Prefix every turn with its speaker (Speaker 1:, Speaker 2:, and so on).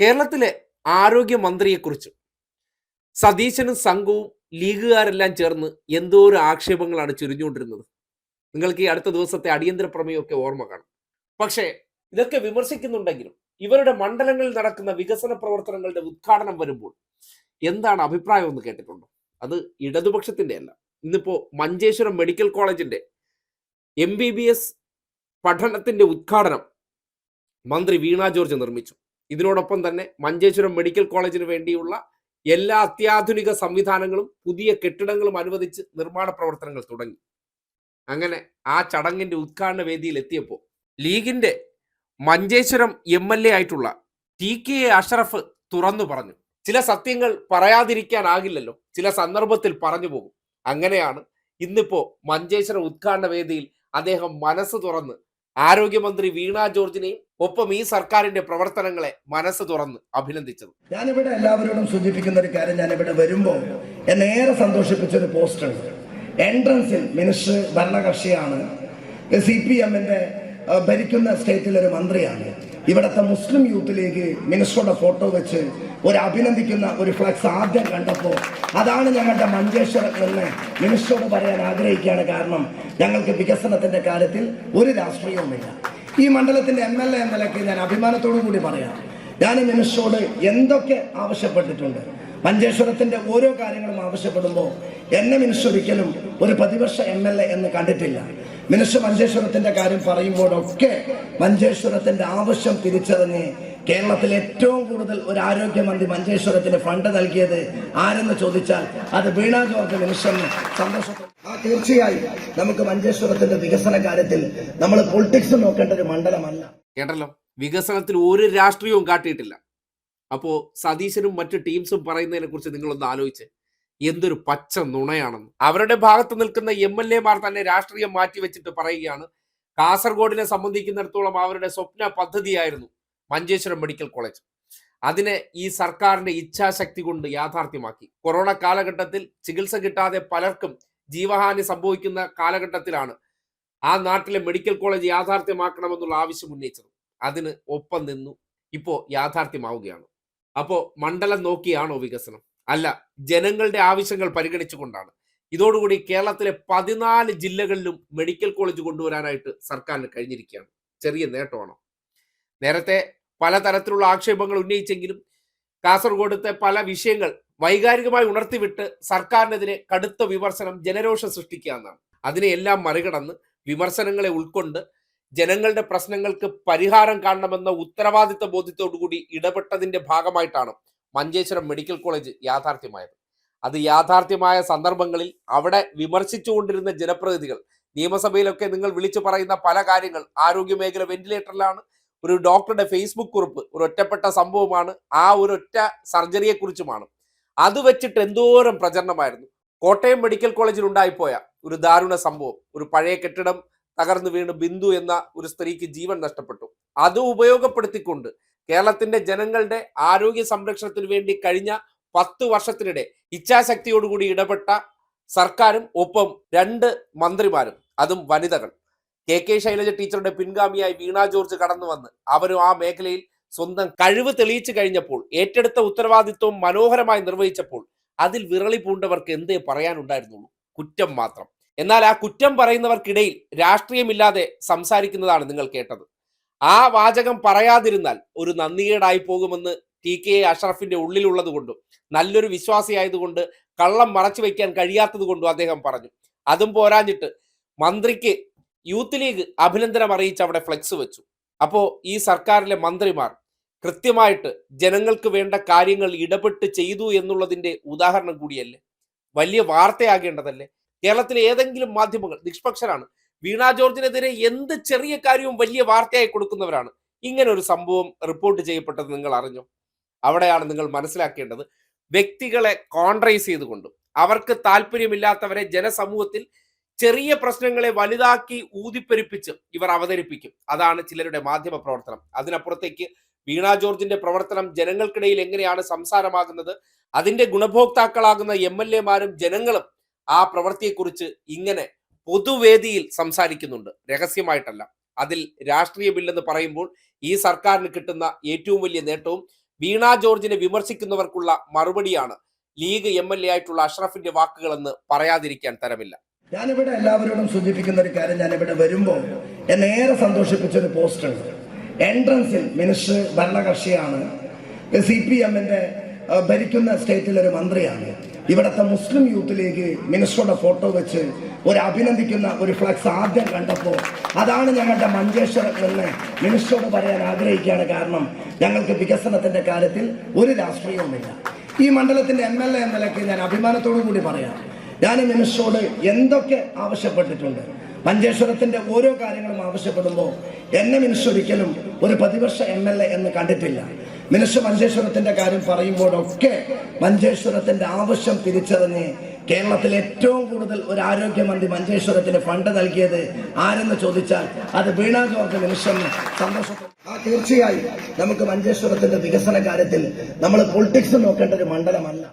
Speaker 1: കേരളത്തിലെ ആരോഗ്യമന്ത്രിയെക്കുറിച്ച് സതീശനും സംഘവും ലീഗുകാരെല്ലാം ചേർന്ന് എന്തോ ഒരു ആക്ഷേപങ്ങളാണ് ചുരിഞ്ഞുകൊണ്ടിരുന്നത്. നിങ്ങൾക്ക് ഈ അടുത്ത ദിവസത്തെ അടിയന്തര പ്രമേയമൊക്കെ ഓർമ്മ കാണും. പക്ഷേ ഇതൊക്കെ വിമർശിക്കുന്നുണ്ടെങ്കിലും ഇവരുടെ മണ്ഡലങ്ങളിൽ നടക്കുന്ന വികസന പ്രവർത്തനങ്ങളുടെ ഉദ്ഘാടനം വരുമ്പോൾ എന്താണ് അഭിപ്രായം എന്ന് കേട്ടിട്ടുണ്ടോ? അത് ഇടതുപക്ഷത്തിന്റെ അല്ല. ഇന്നിപ്പോ മഞ്ചേശ്വരം മെഡിക്കൽ കോളേജിന്റെ എം ബി ബി എസ് പഠനത്തിന്റെ ഉദ്ഘാടനം മന്ത്രി വീണ ജോർജ് നിർമ്മിച്ചു. ഇതിനോടൊപ്പം തന്നെ മഞ്ചേശ്വരം മെഡിക്കൽ കോളേജിന് വേണ്ടിയുള്ള എല്ലാ അത്യാധുനിക സംവിധാനങ്ങളും പുതിയ കെട്ടിടങ്ങളും അനുവദിച്ച് നിർമ്മാണ പ്രവർത്തനങ്ങൾ തുടങ്ങി. അങ്ങനെ ആ ചടങ്ങിന്റെ ഉദ്ഘാടന വേദിയിൽ എത്തിയപ്പോൾ ലീഗിന്റെ മഞ്ചേശ്വരം എം എൽ എ ആയിട്ടുള്ള ടി കെ എ അഷറഫ് തുറന്നു പറഞ്ഞു. ചില സത്യങ്ങൾ പറയാതിരിക്കാനാകില്ലല്ലോ ചില സന്ദർഭത്തിൽ പറഞ്ഞു പോകും. അങ്ങനെയാണ് ഇന്നിപ്പോ മഞ്ചേശ്വരം ഉദ്ഘാടന വേദിയിൽ അദ്ദേഹം മനസ്സ് തുറന്ന് ആരോഗ്യമന്ത്രി വീണ ജോർജിനെയും ഒപ്പം ഈ സർക്കാരിന്റെ പ്രവർത്തനങ്ങളെ മനസ്സ് തുറന്ന് അഭിനന്ദിച്ചത്.
Speaker 2: ഞാനിവിടെ എല്ലാവരോടും സൂചിപ്പിക്കുന്ന ഒരു കാര്യം ഞാനിവിടെ വരുമ്പോൾ എന്നെ ഏറെ സന്തോഷിപ്പിച്ച ഒരു പോസ്റ്റർ എൻട്രൻസിൽ മിനിസ്റ്റർ ഭരണകക്ഷിയാണ്. സി പി എമ്മിന്റെ ഭരിക്കുന്ന സ്റ്റേറ്റിലെ ഒരു മന്ത്രിയാണ്. ഇവിടുത്തെ മുസ്ലിം യൂത്ത് ലീഗ് മിനിസ്റ്ററുടെ ഫോട്ടോ വെച്ച് ഒരു അഭിനന്ദിക്കുന്ന ഒരു ഫ്ലക്സ് ആദ്യം കണ്ടപ്പോൾ അതാണ് ഞങ്ങളുടെ മഞ്ചേശ്വരം എന്ന് മിനിസ്റ്ററോട് പറയാൻ ആഗ്രഹിക്കുകയാണ്. കാരണം ഞങ്ങൾക്ക് വികസനത്തിന്റെ കാര്യത്തിൽ ഒരു രാഷ്ട്രീയവുമില്ല. ഈ മണ്ഡലത്തിന്റെ എം എൽ എ എന്ന നിലയ്ക്ക് ഞാൻ അഭിമാനത്തോടു കൂടി പറയാം. ഞാൻ മിനിസ്റ്ററോട് എന്തൊക്കെ ആവശ്യപ്പെട്ടിട്ടുണ്ട്? മഞ്ചേശ്വരത്തിന്റെ ഓരോ കാര്യങ്ങളും ആവശ്യപ്പെടുമ്പോൾ എന്നെ മിനിസ്റ്റർ ഒരിക്കലും ഒരു പ്രതിപക്ഷ എം എൽ എ എന്ന് കണ്ടിട്ടില്ല. മിനിസ്റ്റർ മഞ്ചേശ്വരത്തിന്റെ കാര്യം പറയുമ്പോഴൊക്കെ മഞ്ചേശ്വരത്തിന്റെ ആവശ്യം തിരിച്ചറിഞ്ഞ് കേരളത്തിൽ ഏറ്റവും കൂടുതൽ ഒരു ആരോഗ്യമന്ത്രി മഞ്ചേശ്വരത്തിന് ഫണ്ട് നൽകിയത് ആരെന്ന് ചോദിച്ചാൽ അത് വീണാ ജോർജ് മിനിസ്റ്ററിന് സന്തോഷത്തോടെ തീർച്ചയായും നമുക്ക് മഞ്ചേശ്വരത്തിന്റെ വികസന കാര്യത്തിൽ നമ്മൾ പൊളിറ്റിക്സ് നോക്കേണ്ട ഒരു മണ്ഡലമല്ല.
Speaker 1: കേട്ടല്ലോ? വികസനത്തിൽ ഒരു രാഷ്ട്രീയവും കാട്ടിയിട്ടില്ല. അപ്പോ സതീശനും മറ്റു ടീംസും പറയുന്നതിനെ കുറിച്ച് നിങ്ങളൊന്ന് ആലോചിച്ച്. എന്തൊരു പച്ച നുണയാണെന്ന്. അവരുടെ ഭാഗത്ത് നിൽക്കുന്ന എം എൽ എമാർ തന്നെ രാഷ്ട്രീയം മാറ്റിവെച്ചിട്ട് പറയുകയാണ്. കാസർഗോഡിനെ സംബന്ധിക്കുന്നിടത്തോളം അവരുടെ സ്വപ്ന പദ്ധതിയായിരുന്നു മഞ്ചേശ്വരം മെഡിക്കൽ കോളേജ്. അതിനെ ഈ സർക്കാരിന്റെ ഇച്ഛാശക്തി കൊണ്ട് യാഥാർത്ഥ്യമാക്കി. കൊറോണ കാലഘട്ടത്തിൽ ചികിത്സ കിട്ടാതെ പലർക്കും ജീവഹാനി സംഭവിക്കുന്ന കാലഘട്ടത്തിലാണ് ആ നാട്ടിലെ മെഡിക്കൽ കോളേജ് യാഥാർത്ഥ്യമാക്കണമെന്നുള്ള ആവശ്യം ഉന്നയിച്ചത്. അതിന് ഒപ്പം നിന്നു. ഇപ്പോ യാഥാർത്ഥ്യമാവുകയാണ്. അപ്പോൾ മണ്ഡലം നോക്കിയാണോ വികസനം? അല്ല ജനങ്ങളുടെ ആവശ്യങ്ങൾ പരിഗണിച്ചുകൊണ്ടാണ്. ഇതോടുകൂടി കേരളത്തിലെ പതിനാല് ജില്ലകളിലും മെഡിക്കൽ കോളേജ് കൊണ്ടുവരാനായിട്ട് സർക്കാരിന് കഴിഞ്ഞിരിക്കുകയാണ്. ചെറിയ നേട്ടമാണോ? നേരത്തെ പലതരത്തിലുള്ള ആക്ഷേപങ്ങൾ ഉന്നയിച്ചെങ്കിലും കാസർഗോഡത്തെ പല വിഷയങ്ങൾ വൈകാരികമായി ഉണർത്തിവിട്ട് സർക്കാരിനെതിരെ കടുത്ത വിമർശനം ജനരോഷം സൃഷ്ടിക്കുക എന്നാണ്. അതിനെയെല്ലാം മറികടന്ന് വിമർശനങ്ങളെ ഉൾക്കൊണ്ട് ജനങ്ങളുടെ പ്രശ്നങ്ങൾക്ക് പരിഹാരം കാണണമെന്ന ഉത്തരവാദിത്ത ബോധ്യത്തോടുകൂടി ഇടപെട്ടതിന്റെ ഭാഗമായിട്ടാണ് മഞ്ചേശ്വരം മെഡിക്കൽ കോളേജ് യാഥാർത്ഥ്യമായത്. അത് യാഥാർത്ഥ്യമായ സന്ദർഭങ്ങളിൽ അവിടെ വിമർശിച്ചുകൊണ്ടിരുന്ന ജനപ്രതിനിധികൾ നിയമസഭയിലൊക്കെ നിങ്ങൾ വിളിച്ചു പറയുന്ന പല കാര്യങ്ങൾ ആരോഗ്യ മേഖല വെന്റിലേറ്ററിലാണ് ഒരു ഡോക്ടറുടെ ഫേസ്ബുക്ക് കുറിപ്പ് ഒരു ഒറ്റപ്പെട്ട സംഭവമാണ് ആ ഒരു ഒറ്റ സർജറിയെക്കുറിച്ചുമാണ്. അത് വെച്ചിട്ട് എന്തോരം പ്രചരണമായിരുന്നു. കോട്ടയം മെഡിക്കൽ കോളേജിൽ ഉണ്ടായിപ്പോയ ഒരു ദാരുണ സംഭവം. ഒരു പഴയ കെട്ടിടം തകർന്നു വീണ് ബിന്ദു എന്ന ഒരു സ്ത്രീക്ക് ജീവൻ നഷ്ടപ്പെട്ടു. അത് ഉപയോഗപ്പെടുത്തിക്കൊണ്ട് കേരളത്തിന്റെ ജനങ്ങളുടെ ആരോഗ്യ സംരക്ഷണത്തിന് വേണ്ടി കഴിഞ്ഞ പത്ത് വർഷത്തിനിടെ ഇച്ഛാശക്തിയോടുകൂടി ഇടപെട്ട സർക്കാരും ഒപ്പം രണ്ട് മന്ത്രിമാരും അതും വനിതകൾ. കെ കെ ശൈലജ ടീച്ചറുടെ പിൻഗാമിയായി വീണ ജോർജ് കടന്നു വന്ന് അവരും ആ മേഖലയിൽ സ്വന്തം കഴിവ് തെളിയിച്ചു കഴിഞ്ഞപ്പോൾ ഏറ്റെടുത്ത ഉത്തരവാദിത്വം മനോഹരമായി നിർവഹിച്ചപ്പോൾ അതിൽ വിരളി പൂണ്ടവർക്ക് എന്തേ പറയാനുണ്ടായിരുന്നുള്ളൂ? കുറ്റം മാത്രം. എന്നാൽ ആ കുറ്റം പറയുന്നവർക്കിടയിൽ രാഷ്ട്രീയമില്ലാതെ സംസാരിക്കുന്നതാണ് നിങ്ങൾ കേട്ടത്. ആ വാചകം പറയാതിരുന്നാൽ ഒരു നന്ദികേടായി പോകുമെന്ന് ടി കെ അഷറഫിന്റെ ഉള്ളിലുള്ളത് കൊണ്ടും നല്ലൊരു വിശ്വാസിയായതുകൊണ്ട് കള്ളം മറച്ചു വയ്ക്കാൻ കഴിയാത്തത് കൊണ്ടും അദ്ദേഹം പറഞ്ഞു. അതും പോരാഞ്ഞിട്ട് മന്ത്രിക്ക് യൂത്ത് ലീഗ് അഭിനന്ദനം അറിയിച്ച് അവിടെ ഫ്ലെക്സ് വെച്ചു. അപ്പോൾ ഈ സർക്കാരിലെ മന്ത്രിമാർ കൃത്യമായിട്ട് ജനങ്ങൾക്ക് വേണ്ട കാര്യങ്ങൾ ഇടപെട്ട് ചെയ്തു എന്നുള്ളതിന്റെ ഉദാഹരണം കൂടിയല്ലേ? വലിയ വാർത്തയാകേണ്ടതല്ലേ? കേരളത്തിലെ ഏതെങ്കിലും മാധ്യമങ്ങൾ നിഷ്പക്ഷരാണ്. വീണ ജോർജിനെതിരെ എന്ത് ചെറിയ കാര്യവും വലിയ വാർത്തയായി കൊടുക്കുന്നവരാണ്. ഇങ്ങനെ ഒരു സംഭവം റിപ്പോർട്ട് ചെയ്യപ്പെട്ടത് നിങ്ങൾ അറിഞ്ഞു? അവിടെയാണ് നിങ്ങൾ മനസ്സിലാക്കേണ്ടത്. വ്യക്തികളെ കോൺട്രൈസ് ചെയ്തുകൊണ്ടും അവർക്ക് താല്പര്യമില്ലാത്തവരെ ജനസമൂഹത്തിൽ ചെറിയ പ്രശ്നങ്ങളെ വലുതാക്കി ഊതിപ്പെരുപ്പിച്ച് ഇവർ അവതരിപ്പിക്കും. അതാണ് ചിലരുടെ മാധ്യമ പ്രവർത്തനം. അതിനപ്പുറത്തേക്ക് വീണ ജോർജിന്റെ പ്രവർത്തനം ജനങ്ങൾക്കിടയിൽ എങ്ങനെയാണ് സംസാരമാകുന്നത്? അതിന്റെ ഗുണഭോക്താക്കളാകുന്ന എം എൽ എമാരും ജനങ്ങളും ആ പ്രവൃത്തിയെക്കുറിച്ച് ഇങ്ങനെ പൊതുവേദിയിൽ സംസാരിക്കുന്നുണ്ട്. രഹസ്യമായിട്ടല്ല. അതിൽ രാഷ്ട്രീയ ബില്ലെന്ന് പറയുമ്പോൾ ഈ സർക്കാരിന് കിട്ടുന്ന ഏറ്റവും വലിയ നേട്ടവും വീണ ജോർജിനെ വിമർശിക്കുന്നവർക്കുള്ള മറുപടിയാണ് ലീഗ് എം എൽ എ ആയിട്ടുള്ള അഷ്റഫിന്റെ വാക്കുകളെന്ന് പറയാതിരിക്കാൻ തരമില്ല.
Speaker 2: ഞാനിവിടെ എല്ലാവരോടും സൂചിപ്പിക്കുന്ന ഒരു കാര്യം ഞാനിവിടെ വരുമ്പോൾ എന്നെ ഏറെ സന്തോഷിപ്പിച്ച ഒരു പോസ്റ്റർ എൻട്രൻസിൽ മിനിസ്റ്റർ ഭരണകക്ഷിയാണ്. സി പി എമ്മിന്റെ ഭരിക്കുന്ന സ്റ്റേറ്റിലൊരു മന്ത്രിയാണ്. ഇവിടുത്തെ മുസ്ലിം യൂത്ത് ലീഗ് മിനിസ്റ്ററുടെ ഫോട്ടോ വെച്ച് ഒരു അഭിനന്ദിക്കുന്ന ഒരു ഫ്ലക്സ് ആദ്യം കണ്ടപ്പോൾ അതാണ് ഞങ്ങളുടെ മഞ്ചേശ്വരം എന്ന് മിനിസ്റ്ററോട് പറയാൻ ആഗ്രഹിക്കുകയാണ്. കാരണം ഞങ്ങൾക്ക് വികസനത്തിന്റെ കാര്യത്തിൽ ഒരു രാഷ്ട്രീയവുമില്ല. ഈ മണ്ഡലത്തിന്റെ എം എൽ എ എന്ന നിലയ്ക്ക് ഞാൻ അഭിമാനത്തോടു കൂടി പറയാം. ഞാൻ നിമിഷോട് എന്തൊക്കെ ആവശ്യപ്പെട്ടിട്ടുണ്ട്? മഞ്ചേശ്വരത്തിന്റെ ഓരോ കാര്യങ്ങളും ആവശ്യപ്പെടുമ്പോൾ എന്നെ മിനിസ്റ്റർ ഒരിക്കലും ഒരു പ്രതിപക്ഷ എം എൽ എ എന്ന് കണ്ടിട്ടില്ല. മിനിസ്റ്റർ മഞ്ചേശ്വരത്തിന്റെ കാര്യം പറയുമ്പോഴൊക്കെ മഞ്ചേശ്വരത്തിന്റെ ആവശ്യം തിരിച്ചറിഞ്ഞ് കേരളത്തിൽ ഏറ്റവും കൂടുതൽ ഒരു ആരോഗ്യമന്ത്രി മഞ്ചേശ്വരത്തിന് ഫണ്ട് നൽകിയത് ആരെന്ന് ചോദിച്ചാൽ അത് വീണ ജോർജ് സന്തോഷത്തോടെ. ആ തീർച്ചയായും നമുക്ക് മഞ്ചേശ്വരത്തിന്റെ വികസന കാര്യത്തിൽ നമ്മൾ പൊളിറ്റിക്സ് നോക്കേണ്ട ഒരു മണ്ഡലമല്ല.